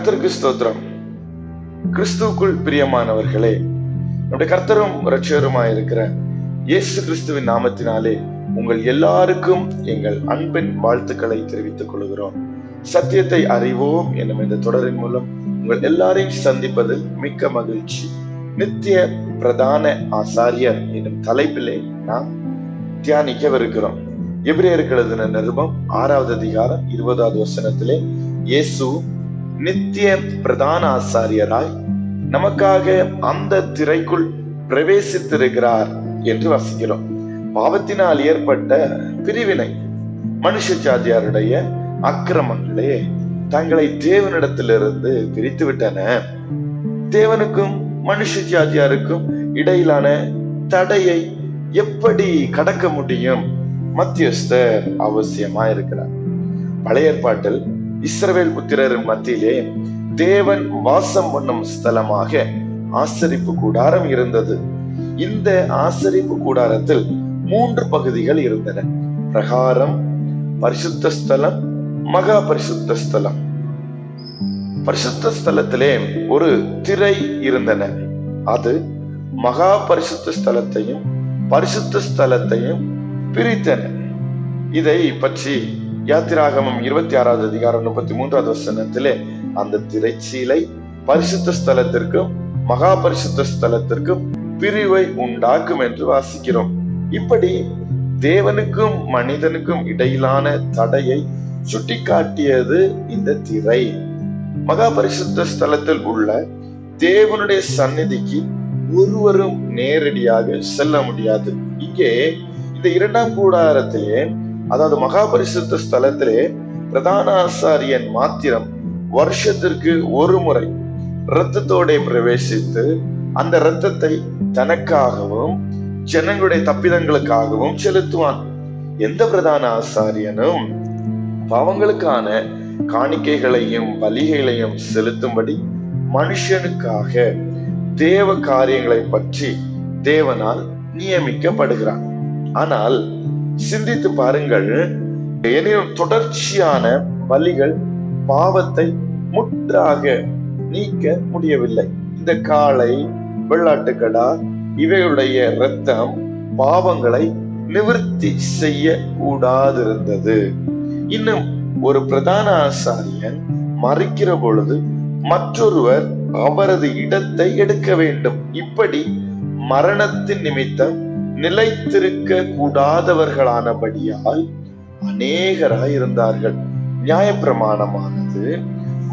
கர்த்தருக்கு ஸ்தோத்திரம். கிறிஸ்துவுக்குள் பிரியமானவர்களே நம்முடைய கர்த்தரும் ரட்சகருமாய் இருக்கிற இயேசு கிறிஸ்துவின் நாமத்தினாலே உங்கள் எல்லாருக்கும் எங்கள் அன்பின் வாழ்த்துக்களை தெரிவித்துக் கொள்கிறோம். சத்தியத்தை அறிவோம் என்னும் இந்த தொடரின் மூலம் உங்கள் எல்லாரையும் சந்திப்பதில் மிக்க மகிழ்ச்சி. நித்திய பிரதான ஆசாரியர் என்னும் தலைப்பிலே நாம் தியானிக்கவிருக்கிறோம். எபிரேயருக்கு எழுதின நிருபம் ஆறாவது அதிகாரம் இருபதாவது வசனத்திலே இயேசு நித்திய பிரதான ஆசாரியராய் நமக்காக அந்த திரைக்குள் பிரவேசித்திருக்கிறார் என்று வசிக்கிறோம். பாவத்தினால் ஏற்பட்ட பிரிவினை மனுஷ ஜாதியாருடைய அக்கிரமங்களே தங்களை தேவனிடத்திலிருந்து பிரித்து விட்டன தேவனுக்கும் மனுஷ ஜாதியாருக்கும் இடையிலான தடையை எப்படி கடக்க முடியும்? மத்தியஸ்தர் அவசியமா இருக்கிறார் பழைய ஏற்பாட்டில் இஸ்ரவேல் புத்திரரின் மத்தியிலே தேவன் வாசம் பண்ணும் ஸ்தலமாக ஆசரிப்பு கூடாரம் இருந்தது. இந்த ஆசரிப்பு கூடாரத்தில் மூன்று பகுதிகள் இருந்தன. பிரகாரம் பரிசுத்த ஸ்தலம் மகா பரிசுத்த ஸ்தலம். பரிசுத்த ஸ்தலத்திலே ஒரு திரை இருந்தன. அது மகா பரிசுத்த ஸ்தலத்தையும் பரிசுத்த ஸ்தலத்தையும் பிரித்தன. இதை பற்றி யாத்திராகமம் இருபத்தி ஆறாவது அதிகாரம் முப்பத்தி மூன்றாவது வசனத்திலே அந்த திரைச்சீலை பரிசுத்த ஸ்தலத்திற்கும் மகா பரிசுத்த ஸ்தலத்திற்கும் பிரிவை உண்டாக்கும் என்று வாசிக்கிறோம். இப்படி தேவனுக்கும் மனிதனுக்கும் இடையிலான தடையை சுட்டிக்காட்டியது இந்த திரை. மகா பரிசுத்த ஸ்தலத்தில் உள்ள தேவனுடைய சந்நிதிக்கு ஒருவரும் நேரடியாக செல்ல முடியாது. இங்கே இந்த இரண்டாம் கூடாரத்திலே அதாவது மகாபரிசுத்த ஸ்தலத்திலே பிரதான ஆசாரியன் மாத்திரம் வருஷத்திற்கு ஒரு முறை இரத்தத்தோட பிரவேசித்து அந்த இரத்தத்தை தனக்காகவும் ஜனங்களுடைய தப்பிதங்களுக்காகவும் செலுத்துவான். எந்த பிரதான ஆசாரியனும் பாவங்களுக்கான காணிக்கைகளையும் பலிகளையும் செலுத்தும்படி மனுஷனுக்காக தேவ காரியங்களை பற்றி தேவனால் நியமிக்கப்படுகிறான். ஆனால் சிந்தித்து பாருங்கள் எனினும் தொடர்ச்சியான பலிகள் பாவத்தை முற்றாக நீக்க முடியவில்லை. இந்த காளை வெள்ளாட்டுக்கடா இவைகளுடைய இரத்தம் பாவங்களை நிவர்த்தி செய்ய கூடாதிருந்தது இன்னும் ஒரு பிரதான ஆசாரியன் மறிக்கிற பொழுது மற்றொருவர் அவரது இடத்தை எடுக்க வேண்டும். இப்படி மரணத்தின் நிமித்தம் நிலைத்திருக்க கூடாதவர்களானபடியால் அநேகராய் இருந்தார்கள் நியாயப்பிரமாணமானது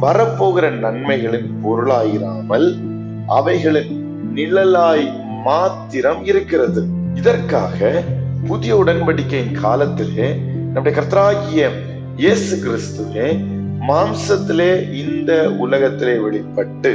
வரப்போகிற நன்மைகளின் பொருளாயிராமல் அவைகளின் நிழலாய் மாத்திரம் இருக்கிறது. இதற்காக புதிய உடன்படிக்கையின் காலத்திலே நம்முடைய கர்த்தராகிய இயேசு கிறிஸ்துவே மாம்சத்திலே இந்த உலகத்திலே வெளிப்பட்டு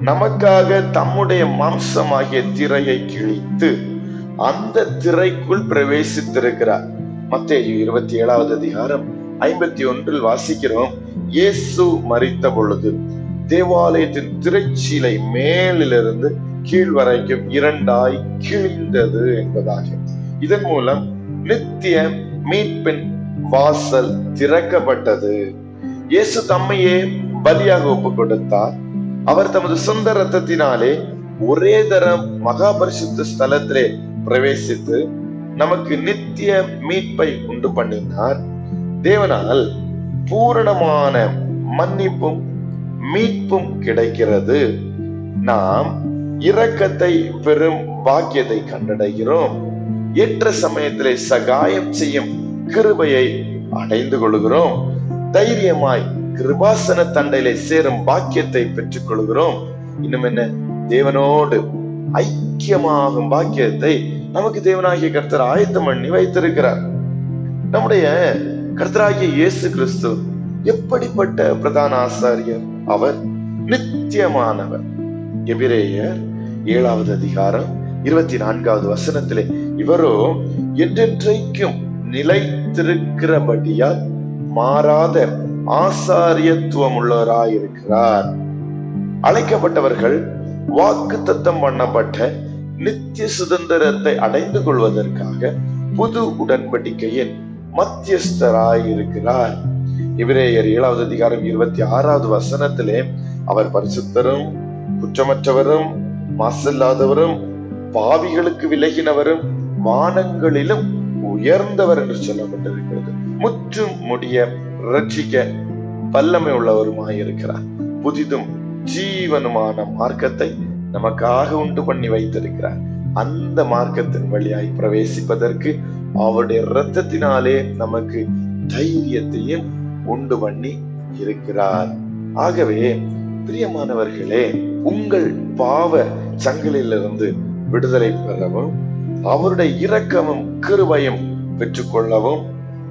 நமக்காக தம்முடைய மாம்சமாகிய திரையை கிழித்து அந்த திரைக்குள் பிரவேசித்திருக்கிறார். மத்தேயு இருபத்தி ஏழாவது அதிகாரம் ஐம்பத்தி ஒன்றில் வாசிக்கிறோம். இயேசு மறித்த பொழுது தேவாலயத்தின் திரைச்சீலை மேலிலிருந்து கீழ் வரைக்கும் இரண்டாய் கிழிந்தது என்பதாக இதன் மூலம் நித்திய மீட்பின் வாசல் திறக்கப்பட்டது. இயேசு தம்மையே பலியாக ஒப்பு கொடுத்தார் அவர் தமது சொந்த ரத்தத்தினாலே ஒரே தரம் மகாபரிசுத்த ஸ்தலத்திலே பிரவேசித்து நமக்கு நித்திய மீட்பை உண்டு பண்ணினார். தேவனால் பூரணமான மன்னிப்பும் மீட்பும் கிடைக்கிறது. நாம் இரக்கத்தை பெறும் பாக்கியத்தை கண்டடைகிறோம். ஏற்ற சமயத்திலே சகாயம் செய்யும் கிருபையை அடைந்து கொள்கிறோம். தைரியமாய் கிருபாசன தண்டையிலே சேரும் பாக்கியத்தை பெற்றுக் கொள்கிறோம் இன்னும் என்ன? தேவனோடு ஐக்கியமாகும் பாக்கியத்தை நமக்கு தேவனாகிய கர்த்தர் ஆயத்தம் பண்ணி வைத்திருக்கிறார். நம்முடைய கர்த்தராகிய இயேசு கிறிஸ்து எப்படிப்பட்ட பிரதான ஆசாரியர்? அவர் நித்தியமானவர். எபிரேயர் ஏழாவது அதிகாரம் இருபத்தி நான்காவது வசனத்திலே இவரோ என்றென்றைக்கும் நிலைத்திருக்கிறபடியால் மாறாத ஆசாரியத்துவம் உள்ளவராயிருக்கிறார் அழைக்கப்பட்டவர்கள் வாக்கு தத்தம் பண்ணப்பட்ட நித்திய சுதந்திரத்தை அடைந்து கொள்வதற்காக புது உடன்படிக்கையின் மத்தியஸ்தராய் இருக்கிறார். இவரேயர் ஏழாவது அதிகாரம் இருபத்தி ஆறாவது வசனத்திலே அவர் பரிசுத்தரும் குற்றமற்றவரும் மாசில்லாதவரும் பாவிகளுக்கு விலகினவரும் வானங்களிலும் உயர்ந்தவர் என்று சொல்லப்பட்டிருக்கிறது. முற்றும் முடிய ரட்சிக்க வல்லமை உள்ளவருமாய் இருக்கிறார். புதிதும் ஜீவனுமான மார்க்கத்தை நமக்காக உண்டு பண்ணி வைத்திருக்கிறார். அந்த மார்க்கத்தின் வழியாய் பிரவேசிப்பதற்கு அவருடைய இரத்தத்தினாலே நமக்கு தைரியத்தையும் உண்டு பண்ணி இருக்கிறார். ஆகவே பிரியமானவர்களே உங்கள் பாவ சங்கிலிருந்து விடுதலை பெறவும் அவருடைய இரக்கமும் கிருபையும் பெற்றுக்கொள்ளவும்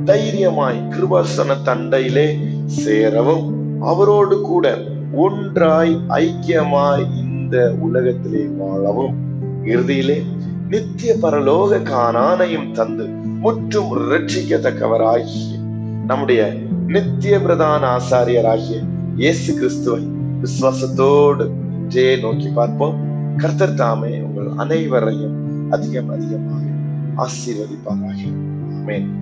தைரியமாய் கிருபாசன தண்டையிலே சேரவும் அவரோடு கூட ஒன்றாய் ஐக்கியமாய் இந்த உலகத்திலே வாழவும். இறுதியிலே நித்திய பரலோக காணானையும் தந்து முற்றும் ரட்சிக்கத்தக்கவராகிய நம்முடைய நித்திய பிரதான ஆசாரியராகிய இயேசு கிறிஸ்துவை விசுவாசத்தோடு ஜே நோக்கி பார்ப்போம். கர்த்தர் தாமே உங்கள் அனைவரையும் அதிகம் அதிகமாக ஆசீர்வதிப்பாராக. ஆமென்.